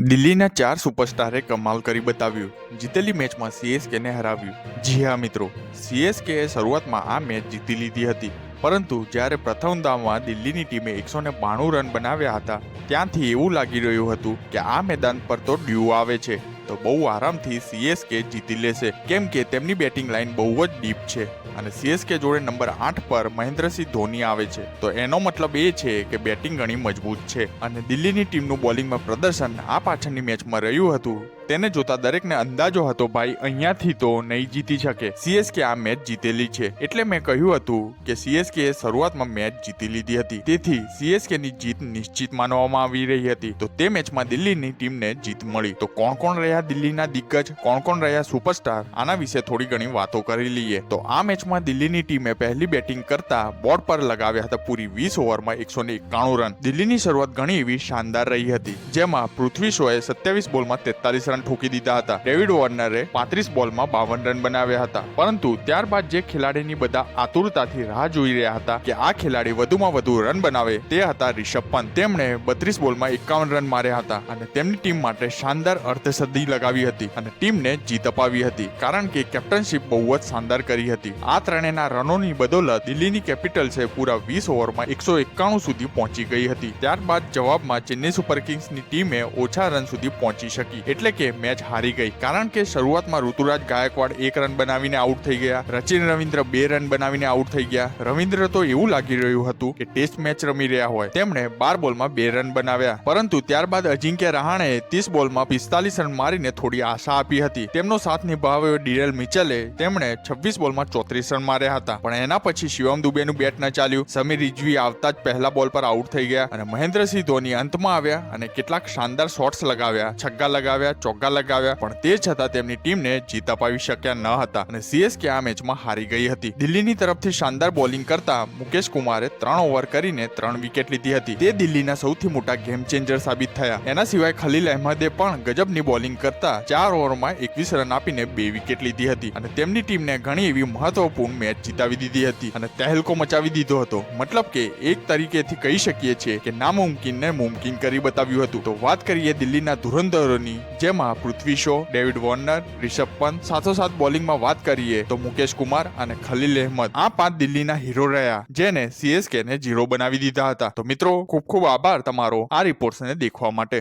દિલ્હીના ચાર સુપરસ્ટારે કમાલ કરી બતાવ્યું. જીતેલી મેચમાં સીએસકેને હરાવ્યું. જી હા, મિત્રો. સીએસકેએ શરૂઆતમાં આ મેચ જીતી લીધી હતી. પરંતુ જ્યારે પ્રથમ દામમાં દિલ્હીની ટીમે એકસો ને બાણું રન બનાવ્યા હતા, ત્યાંથી એવું લાગી રહ્યું હતું કે આ મેદાન પર તો ડ્યુ આવે છે. તો બહુ આરામથી સીએસકે જીતી લેશે. કેમ કે તેમની બેટિંગ લાઇન બહુ જ ડીપ છે અને સીએસકે જોડે નંબર આઠ પર મહેન્દ્રસિંહ ધોની આવે છે. તો એનો મતલબ એ છે કે બેટિંગ ઘણી મજબૂત છે અને દિલ્હીની ટીમનું બોલિંગમાં પ્રદર્શન આ પાછળની મેચમાં રહ્યું હતું. તેને જોતા દરેકને અંદાજો હતો, ભાઈ, અહીંયાથી તો નહીં જીતી શકે. સીએસકે આ મેચ જીતેલી છે. એટલે મેં કહ્યું હતું કે સીએસકે શરૂઆતમાં મેચ જીતી લીધી હતી. તેથી સીએસકે ની જીત નિશ્ચિત માનવામાં આવી રહી હતી. તો તે મેચમાં દિલ્હીની ટીમને જીત મળી. તો કોણ કોણ રહ્યા દિલ્હીના દિગ્ગજ? કોણ કોણ રહ્યા સુપરસ્ટાર? આના વિશે થોડી ઘણી વાતો કરી લઈએ. તો આ મેચમાં દિલ્હીની ટીમે પહેલી બેટિંગ કરતા બોર્ડ પર લગાવ્યા હતા પૂરી વીસ ઓવરમાં એકસો ને એકાણું રન. દિલ્હીની શરૂઆત ઘણી એવી શાનદાર રહી હતી. જેમાં પૃથ્વી શોએ સત્યાવીસ બોલમાં તેતાલીસ રન ઠોકી દીધા હતા. ડેવિડ વોર્નરે પાંત્રીસ બોલમાં બાવન રન બનાવ્યા હતા. પરંતુ ત્યારબાદ જે ખેલાડીની બધા આતુરતાથી રાહ જોઈ રહ્યા હતા કે આ ખેલાડી વધુમાં વધુ રન બનાવે તે હતા રિષભ પંત. તેમણે બત્રીસ બોલમાં એકાવન રન માર્યા હતા અને તેમની ટીમ માટે શાનદાર અર્ધસદ્ધિ લગાવી હતી અને ટીમને જીત અપાવી હતી. કારણ કે કેપ્ટનશીપ બહુ જ શાનદાર કરી હતી. આ ત્રણેયના રનોની બદોલત દિલ્હીની કેપિટલ્સે પૂરા વીસ ઓવરમાં એકસો એકાણું સુધી પહોંચી ગઈ હતી. ત્યારબાદ જવાબમાં ચેન્નઈ સુપર કિંગ્સની ટીમે ઓછા રન સુધી પહોંચી શકી. એટલે કે મેચ હારી ગઈ. કારણ કે શરૂઆતમાં ઋતુરાજ ગાયકવાડ એક રન બનાવીને આઉટ થઈ ગયા. રચિન રવિન્દ્ર બે રન બનાવીને આઉટ થઈ ગયા. રવિન્દ્ર તો એવું લાગી રહ્યું હતું કે ટેસ્ટ મેચ રમી રહ્યા હોય. તેમણે બાર બોલમાં બે રન બનાવ્યા. પરંતુ ત્યારબાદ અજિંક્ય રહાણે ત્રીસ બોલમાં પિસ્તાલીસ રન મારીને થોડી આશા આપી હતી. તેમનો સાથ નિભાવ્યો ડીરેલ મિચલે. તેમણે છવ્વીસ બોલમાં ચોત્રીસ રન માર્યા હતા. પણ એના પછી શિવમ દુબેનું બેટ ન ચાલ્યું. સમીર રિજવી આવતા જ પહેલા બોલ પર આઉટ થઈ ગયા. અને મહેન્દ્રસિંહ ધોની અંતમાં આવ્યા અને કેટલાક શાનદાર શોટ્સ લગાવ્યા. છગ્ગા લગાવ્યા ચોગ્ગા લગાવ્યા. પણ તે છતાં તેમની ટીમને જીત અપાવી શક્યા ન હતા અને સીએસકે આ મેચમાં હારી ગઈ હતી. દિલ્હીની તરફથી શાનદાર બોલિંગ કરતા મુકેશ કુમારે ત્રણ ઓવર કરીને ત્રણ વિકેટ લીધી હતી. તે દિલ્હીના સૌથી મોટા ગેમ ચેન્જર સાબિત થયા. એના સિવાય ખલીલ અહેમદે પણ ગજબની બોલિંગ કરતા ચાર ઓવરમાં એકવીસ રન આપીને બે વિકેટ લીધી હતી અને તેમની ટીમને ઘણી એવી મહત્વપૂર્ણ મેચ જીતાવી દીધી હતી અને તહેલકો મચાવી દીધો હતો. મતલબ કે એક તરીકેથી કહી શકીએ છીએ કે નામુમકિનને મુમકિન કરી બતાવ્યું હતું. તો વાત કરીએ દિલ્હીના ધુરંધરોની, જેમાં પૃથ્વી શો, ડેવિડ વોર્નર, રિષભ પંત સાથોસાથ બોલિંગમાં વાત કરીએ તો મુકેશ કુમાર અને ખલીલ અહેમદ. આ પાંચ દિલ્હીના હીરો રહ્યા, જેને સીએસકે ને ઝીરો બનાવી દીધા હતા. તો મિત્રો, ખૂબ ખૂબ આભાર તમારો આ રિપોર્ટ્સને દેખવા માટે.